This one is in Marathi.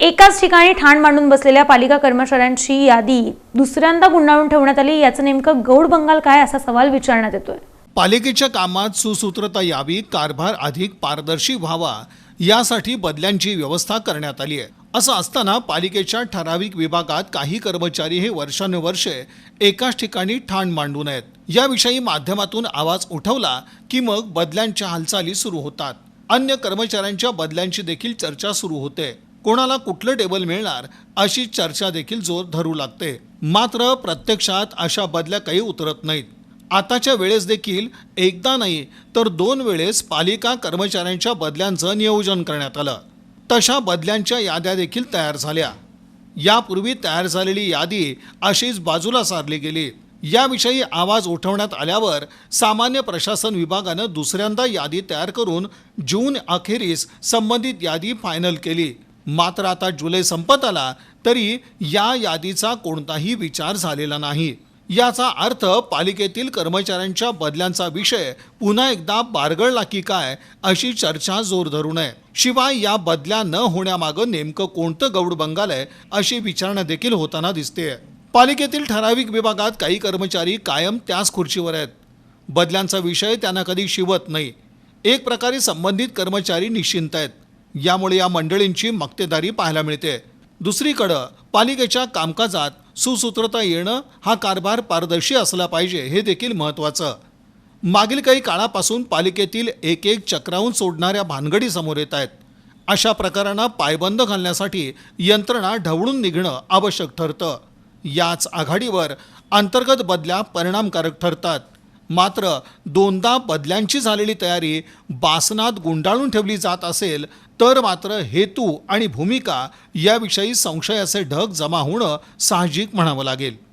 एकाच ठिकाणी ठाण मांडून बसलेल्या पालिका कर्मचाऱ्यांची यादी दुसऱ्यांदा गुंडाळून ठेवण्यात आली. याचं नेमकं गौड बंगाल काय असा सवाल विचारण्यात येतोय. पालिकेच्या कामात सुसूत्रता यावी कारभार अधिक पारदर्शी व्हावा यासाठी बदल्यांची व्यवस्था करण्यात आली आहे. असं असताना पालिकेच्या ठराविक विभागात काही कर्मचारी हे वर्षानुवर्षे एकाच ठिकाणी ठाण मांडून आहेत याविषयी माध्यमातून आवाज उठवला की मग बदल्यांच्या हालचाली सुरू होतात. अन्य कर्मचाऱ्यांच्या बदल्यांची देखील चर्चा सुरू होते. कोणाला कुठलं टेबल मिळणार अशी चर्चा देखील जोर धरू लागते. मात्र प्रत्यक्षात अशा बदल्या काही उतरत नाहीत. आताच्या वेळेस देखील एकदा नाही तर दोन वेळेस पालिका कर्मचाऱ्यांच्या बदल्यांचं नियोजन करण्यात आलं. तशा बदल्यांच्या याद्या देखील तयार झाल्या. यापूर्वी तयार झालेली यादी अशीच बाजूला सारली गेली. याविषयी आवाज उठवण्यात आल्यावर सामान्य प्रशासन विभागानं दुसऱ्यांदा यादी तयार करून जून अखेरीस संबंधित यादी फायनल केली. मात्र आता जुलै संपत आला तरी या यादीचा कोणताही विचार झालेला नाही. याचा अर्थ पालिकेतील कर्मचाऱ्यांच्या बदल्यांचा विषय पुन्हा एकदा बारगळला की काय अशी चर्चा जोर धरू नये. शिवाय या बदल्या न होण्यामागं नेमकं कोणतं गौड बंगाल आहे अशी विचारणा देखील होताना दिसते. पालिकेतील ठराविक विभागात काही कर्मचारी कायम त्याच खुर्चीवर आहेत. बदल्यांचा विषय त्यांना कधी शिवत नाही. एक प्रकारे संबंधित कर्मचारी निश्चिंत आहेत. यामुळे या मंडळींची मक्तेदारी पाहायला मिळते. दुसरीकडं पालिकेच्या कामकाजात सुसूत्रता येणं हा कारभार पारदर्शी असला पाहिजे हे देखील महत्त्वाचं. मागील काही काळापासून पालिकेतील एक एक चक्रावून सोडणाऱ्या भानगडी समोर येत आहेत. अशा प्रकारांना पायबंद घालण्यासाठी यंत्रणा ढवळून निघणं आवश्यक ठरतं. याच आघाडीवर अंतर्गत बदल्या परिणामकारक ठरतात. मात्र दोनदा बदल्यांची झालेली तयारी बासनात गुंडाळून ठेवली जात असेल तर मात्र हेतू आणि भूमिका याविषयी संशयाचे ढग जमा होणं साहजिक म्हणावं लागेल.